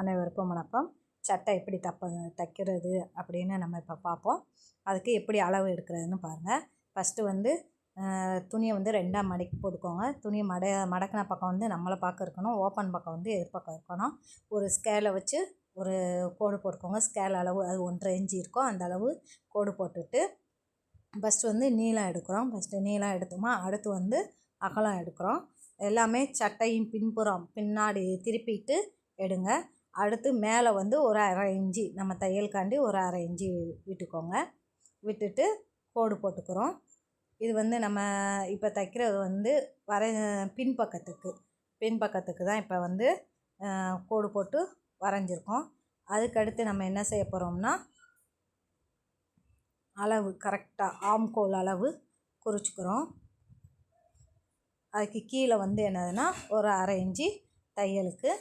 அனைவருக்கும் வணக்கம். சட்டை எப்படி தப்ப தைக்கிறது அப்படின்னு நம்ம இப்போ பார்ப்போம். அதுக்கு எப்படி அளவு எடுக்கிறதுன்னு பாருங்கள் ஃபஸ்ட்டு வந்து துணியை வந்து ரெண்டாக மடக்கி போட்டுக்கோங்க. துணியை மட மடக்கின பக்கம் வந்து நம்மளை பார்க்க இருக்கணும். ஓப்பன் பக்கம் வந்து எதிர்பக்கம் இருக்கணும். ஒரு ஸ்கேலை வச்சு ஒரு கோடு போட்டுக்கோங்க. ஸ்கேல் அளவு அது ஒன்றரை இன்ச்சு இருக்கும் அந்த அளவு கோடு போட்டுட்டு ஃபஸ்ட்டு வந்து நீளம் எடுக்கிறோம். ஃபஸ்ட்டு நீளம் எடுத்தோமா அடுத்து வந்து அகலம் எடுக்கிறோம். எல்லாமே சட்டையின் பின்புறம் பின்னாடி திருப்பிட்டு எடுங்க. அடுத்து மேலே வந்து ஒரு அரை இஞ்சி நம்ம தையலுக்காண்டி ஒரு அரை இஞ்சி விட்டுக்கோங்க. விட்டுட்டு கோடு போட்டுக்கிறோம். இது வந்து நம்ம இப்போ தைக்கிறது வந்து வரை பின்பக்கத்துக்கு பின்பக்கத்துக்கு தான் இப்போ வந்து கோடு போட்டு வரைஞ்சிருக்கோம். அதுக்கடுத்து நம்ம என்ன செய்ய போகிறோம்னா அளவு கரெக்டாக ஆம்கோல் அளவு குறிச்சிக்கிறோம். அதுக்கு கீழே வந்து என்னதுன்னா ஒரு அரை இஞ்சி தையலுக்கு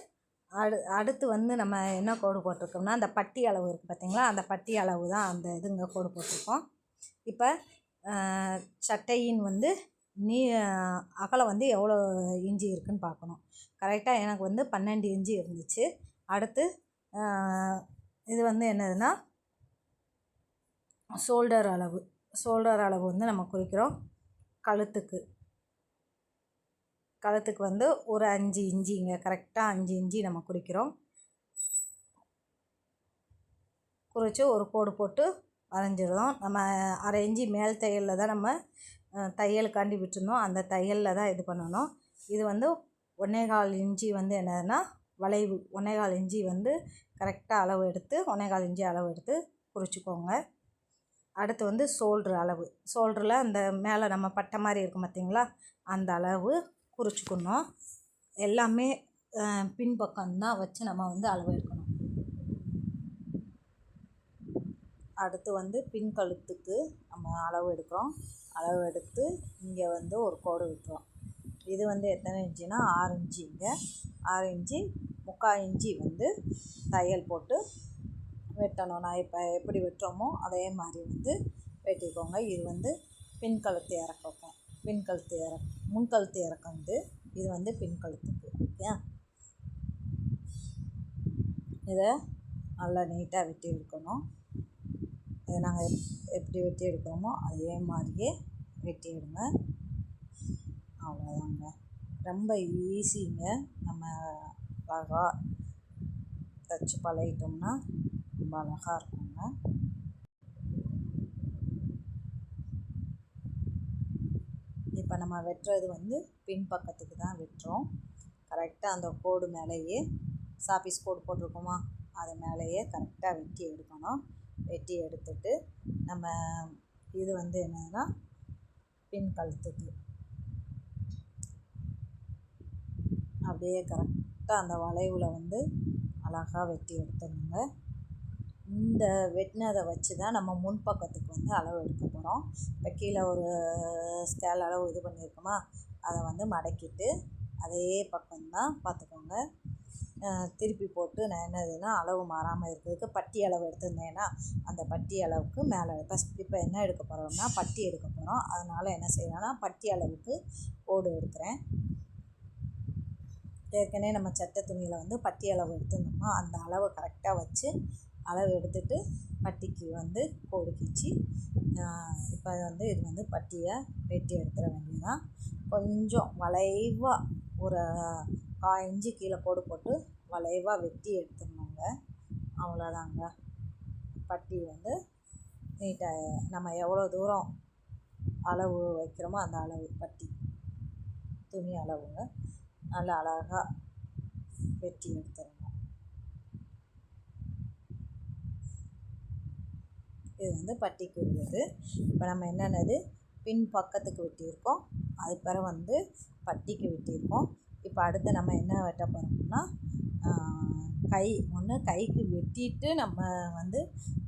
அடு அடுத்து வந்து நம்ம என்ன கோடு போட்டிருக்கோம்னா அந்த பட்டி அளவு இருக்குது பார்த்திங்களா அந்த பட்டி அளவு தான் அந்த இதுங்க கோடு போட்டிருக்கோம். இப்போ சட்டையின் வந்து நீ அகலம் வந்து எவ்வளோ இஞ்சி இருக்குதுன்னு பார்க்கணும். கரெக்டாக எனக்கு வந்து பன்னெண்டு இஞ்சி இருந்துச்சு. அடுத்து இது வந்து என்னதுன்னா ஷோல்டர் அளவு. ஷோல்டர் அளவு வந்து நம்ம குறிக்கிறோம் கழுத்துக்கு. கழுத்துக்கு வந்து ஒரு அஞ்சு இஞ்சிங்க. கரெக்டாக அஞ்சு இஞ்சி நம்ம குறிக்கிறோம். குறித்து ஒரு கோடு போட்டு வரைஞ்சிருந்தோம் நம்ம அரை இஞ்சி மேல் தையலில் தான் நம்ம தையலுக்காண்டி விட்டுருந்தோம். அந்த தையலில் தான் இது பண்ணணும். இது வந்து ஒன்னேகால் இஞ்சி வந்து என்னதுன்னா வளைவு. ஒன்னேகால் இஞ்சி வந்து கரெக்டாக அளவு எடுத்து ஒன்னேகால் இஞ்சி அளவு எடுத்து குறிச்சிக்கோங்க. அடுத்து வந்து சோல்ட்ரு அளவு. சோல்டரில் அந்த மேலே நம்ம பட்டை மாதிரி இருக்கும் பார்த்திங்களா அந்த அளவு குறிச்சிக்கணும். எல்லாமே பின்பக்கம்தான் வச்சு நம்ம வந்து அளவு எடுக்கணும் அடுத்து வந்து பின் கழுத்துக்கு நம்ம அளவு எடுக்கிறோம். அளவு எடுத்து இங்கே வந்து ஒரு கோடு விட்டுறோம். இது வந்து எத்தனை இன்ச்சுனா ஆறு இன்ச்சு இங்கே ஆறு இன்ச்சு முக்கால் இன்ச்சு வந்து தையல் போட்டு வெட்டணும். நான் இப்போ எப்படி வெட்டுறோமோ அதே மாதிரி வந்து வெட்டிக்கோங்க. இது வந்து பின் கழுத்து இறக்கப்போம் பின் கழுத்து இறக் முன்கழுத்து இறக்கம் வந்து இது வந்து பின்கழுத்துக்கு ஓகே? இதை நல்லா நீட்டாக வெட்டி எடுக்கணும். இதை நாங்கள் எப்படி வெட்டி எடுக்கிறோமோ அதே மாதிரியே வெட்டி எடுங்க. அவ்வளோதாங்க. ரொம்ப ஈஸிங்க நம்ம அழகாக தைச்சி பழகிட்டோம்னா ரொம்ப அழகாக இருக்குங்க இப்போ நம்ம வெட்டுறது வந்து பின்பக்கத்துக்கு தான் வெட்டுறோம். கரெக்டாக அந்த கோடு மேலேயே சாப்பீஸ் கோடு போட்டிருக்கோமா? அது மேலேயே கரெக்டாக வெட்டி எடுக்கணும். வெட்டி எடுத்துட்டு நம்ம இது வந்து என்னதுன்னா பின் கழுத்துக்கு. அப்படியே கரெக்டாக அந்த வளைவில் வந்து அழகாக வெட்டி எடுத்துருங்க இந்த வெட்டினதை வச்சு தான் நம்ம முன்பக்கத்துக்கு வந்து அளவு எடுக்க போகிறோம் இப்போ கீழே ஒரு ஸ்கேல் அளவு இது பண்ணியிருக்கோமா? அதை வந்து மடக்கிட்டு அதே பக்கம்தான் பார்த்துக்கோங்க. திருப்பி போட்டு நான் என்னதுன்னா அளவு மாறாமல் இருக்கிறதுக்கு பட்டி அளவு எடுத்திருந்தேன்னா அந்த பட்டி அளவுக்கு மேலே ஃபஸ்ட் இப்போ என்ன எடுக்க போகிறோம்னா பட்டி எடுக்க போகிறோம் அதனால் என்ன செய்யலாம்னா பட்டி அளவுக்கு கோடு எடுக்கிறேன். ஏற்கனவே நம்ம சட்டை துணியில் வந்து பட்டி அளவு எடுத்திருந்தோமா அந்த அளவை கரெக்டாக வச்சு அளவு எடுத்துட்டு பட்டிக்கு வந்து கோடு கிச்சு இப்போ வந்து இது வந்து பட்டியை வெட்டி எடுத்துட வேண்டியதுதான். கொஞ்சம் வளைவாக ஒரு கால் கீழே கோடு போட்டு வளைவாக வெட்டி எடுத்துடணுங்க. அவ்வளோதாங்க பட்டி வந்து நீட்டாக நம்ம எவ்வளோ தூரம் அளவு வைக்கிறோமோ அந்த அளவு பட்டி துணி அளவுங்க. நல்லா அழகாக வெட்டி எடுத்துடணும். இது வந்து பட்டிக்கு உள்ளது இப்போ நம்ம என்னென்னது? பின் பக்கத்துக்கு வெட்டியிருக்கோம். அது பிறகு வந்து பட்டிக்கு வெட்டியிருக்கோம். இப்போ அடுத்து நம்ம என்ன வெட்ட போகிறோம்னா கை ஒன்று கைக்கு வெட்டிட்டு நம்ம வந்து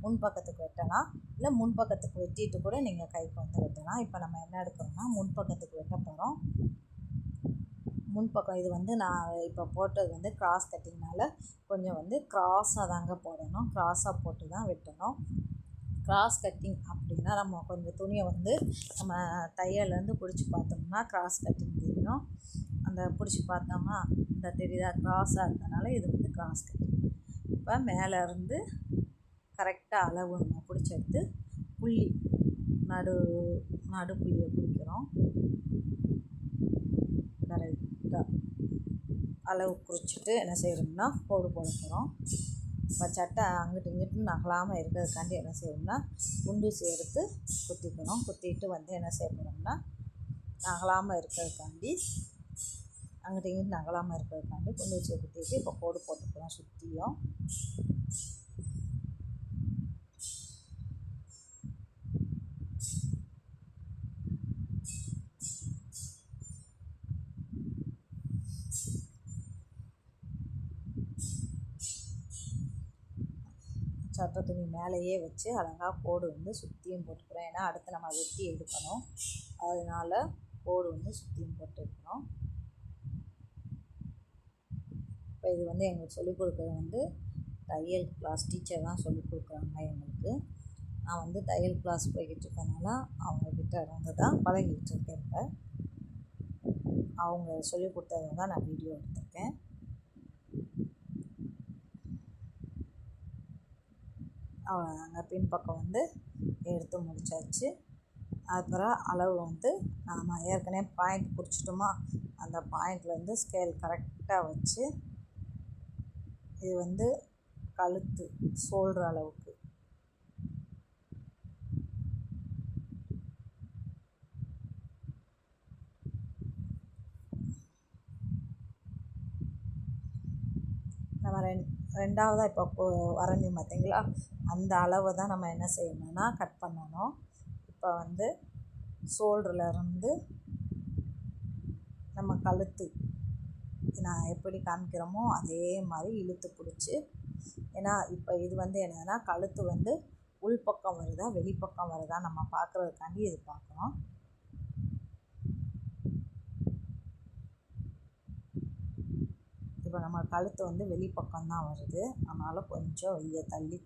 முன் பக்கத்துக்கு வெட்டலாம். இல்லை முன் பக்கத்துக்கு வெட்டிட்டு கூட நீங்கள் கைக்கு வந்து வெட்டலாம். இப்போ நம்ம என்ன எடுக்கிறோம்னா முன் பக்கத்துக்கு வெட்ட போகிறோம் முன்பக்கம் இது வந்து நான் இப்போ போட்டது வந்து க்ராஸ் கட்டிங்னால கொஞ்சம் வந்து க்ராஸாக தாங்க போடணும். க்ராஸாக போட்டு தான் வெட்டணும். க்ராஸ் கட்டிங் அப்படின்னா நம்ம கொஞ்சம் துணியை வந்து நம்ம தையல்லேருந்து பிடிச்சி பார்த்தோம்னா க்ராஸ் கட்டிங் தெரியும். அந்த பிடிச்சி பார்த்தோம்னா இந்த தெரியுதா? க்ராஸாக இருக்கனால இது வந்து க்ராஸ் கட்டிங் இப்போ மேலே இருந்து கரெக்டாக அளவு நம்ம பிடிச்சி எடுத்து புள்ளி நடு நடு புள்ளியை பிடிக்கிறோம் கரெக்டாக அளவு குறிச்சிட்டு என்ன செய்கிறோம்னா கோடு போட போகிறோம் இப்போ சட்டை அங்கிட்டு இங்கிட்டு நகலாமல் இருக்கிறதுக்காண்டி என்ன செய்யணும்னா குண்டூசி எடுத்து குத்திக்கணும். குத்திட்டு வந்து என்ன செய்யணும்னா நகலாமல் இருக்கிறதுக்காண்டி அங்கிட்டு இங்கிட்டு நகலாமல் இருக்கிறதுக்காண்டி குண்டூசியை குத்திட்டு இப்போ கோடு போட்டுக்கலாம் சுற்றியும் சட்டை துணி மேலேயே வச்சு அழகாக கோடு வந்து சுற்றியும் போட்டுக்கிறோம். ஏன்னா அடுத்து நம்ம வெட்டி எடுக்கணும். அதனால கோடு வந்து சுற்றியும் போட்டுருக்குறோம் இப்போ இது வந்து எங்களுக்கு சொல்லிக் கொடுக்குறது வந்து தையல் கிளாஸ் டீச்சர் தான் சொல்லிக் கொடுக்குறாங்க எங்களுக்கு. நான் வந்து தையல் கிளாஸ் போய்கிட்டு இருக்கனால அவங்கக்கிட்ட இருந்து தான் பழகிட்டு இருக்கேன் இப்போ. அவங்க சொல்லிக் கொடுத்தது தான் நான் வீடியோ எடுத்திருக்கேன். அவ்வளோதாங்க பின்பக்கம் வந்து எடுத்து முடிச்சாச்சு. அப்புறம் அளவு வந்து நாம் ஏற்கனவே பாயிண்ட் குறிச்சிட்டோமா அந்த பாயிண்ட்லேருந்து ஸ்கேல் கரெக்டாக வச்சு இது வந்து கழுத்து சோல்ற அளவுக்கு. நம்ம ரெண்டு ரெண்டாவதாக இப்போ வரணும் வரைஞ்சோம் பார்த்தீங்களா அந்த அளவை தான் நம்ம என்ன செய்யணும்னா கட் பண்ணணும். இப்போ வந்து ஷோல்டர்லேருந்து நம்ம கழுத்து நான் எப்படி காமிக்கிறோமோ அதே மாதிரி இழுத்து பிடிச்சி ஏன்னா இப்போ இது வந்து என்னதுன்னா கழுத்து வந்து உள்பக்கம் வருதா வெளிப்பக்கம் வருதா நம்ம பார்க்குறதுக்காண்டி இது பார்க்குறோம் இப்போ நம்ம கழுத்து வந்து வெளிப்பக்கம் தான் வருது. அதனால் கொஞ்சம் வெளியே தள்ளி